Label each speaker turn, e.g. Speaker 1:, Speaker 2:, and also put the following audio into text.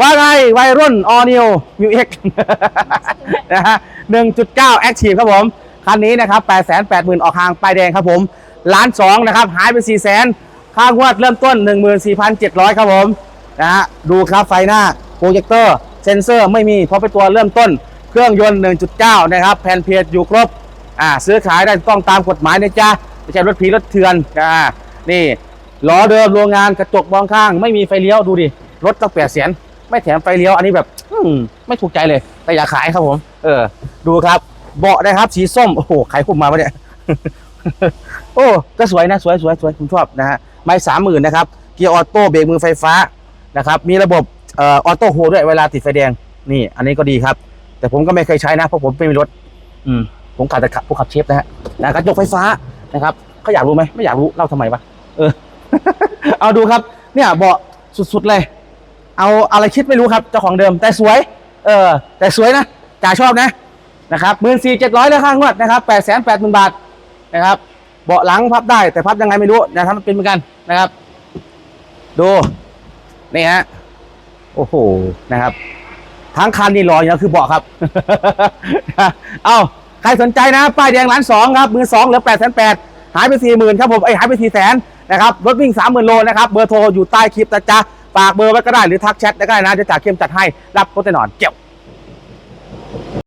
Speaker 1: ว่าไงวัยรุ่นออนิวมิวเอ็กนะฮะ1.9 Active ครับผม คันนี้นะครับ 8 8 0 0 0 0 ออกทางป้ายแดงครับผมล้านสองนะครับ หายไป 4 0 0 0 0 0ค่างวดเริ่มต้น 14,700 ครับผม นะฮะ ดูครับไฟหน้า โปรเจคเตอร์ เซนเซอร์ไม่มี เพราะเป็นตัวเริ่มต้น เครื่องยนต์ 1.9 นะครับ แผ่นเพจอยู่ครบ อ่า ซื้อขายได้ต้องตามกฎหมายนะจ๊ะไม่ใช่รถผีรถเถื่อน อ่า นี่ล้อเดิมโรงงานกระจกมองข้าง ไม่มีไฟเลี้ยวดูดิ รถตั้งแปดแสน ไม่แถมไฟเลี้ยวอันนี้แบบ อืมไม่ถูกใจเลย แต่อยากขายครับผม เออ ดูครับเบาะนะครับสีส้มโอ้โหใครคุมมาปะเนี่ยโอ้ก็สวยนะสวยสวยสวยผมชอบนะฮะไม่สามหมื่นนะครับเกียร์ออโต้เบรกมือไฟฟ้านะครับมีระบบเอ่อออโต้โฮด้วยเวลาติดไฟแดงนี่ อันนี้ก็ดีครับ แต่ผมก็ไม่เคยใช้นะเพราะผมไม่มีรถ อืมผมขับแต่ขับผู้ขับเชฟนะฮะนะกระจกไฟฟ้านะครับเขาอยากรู้ไหมไม่อยากรู้เล่าทำไมวะเออ เอาดูครับ เนี่ยเบาะสุดๆเลย เอาอะไรคิดไม่รู้ครับเจ้าของเดิมแต่สวย เออ แต่สวยนะจ่าชอบนะนะครับหมื่นสี่เจ็ดร้อยแล้วข้างวดนะครับแปดแสนแปดหมื่นบาทนะครับเบาะหลังพับได้แต่พับยังไงไม่รู้นะครับมันเป็นเหมือนกันนะครับ ดูนี่ฮะโอ้โหนะครับ ทั้งคันนี่รออยู่แล้วคือเบาะครับ เอ้าใครสนใจนะ ป้ายแดงล้านสองครับมือสองเหลือแปดแสนแปดหายไปสี่หมื่นครับผมไอ้หายไปสี่แสนนะครับรถวิ่งสามหมื่นโลนะครับ เบอร์โทรอยู่ใต้คลิปนะจ๊ะ ฝากเบอร์ไว้ก็ได้หรือทักแชทได้ก็ได้นะจะจ่าเข้มจัดให้รับก็แน่นอนเจ๊ว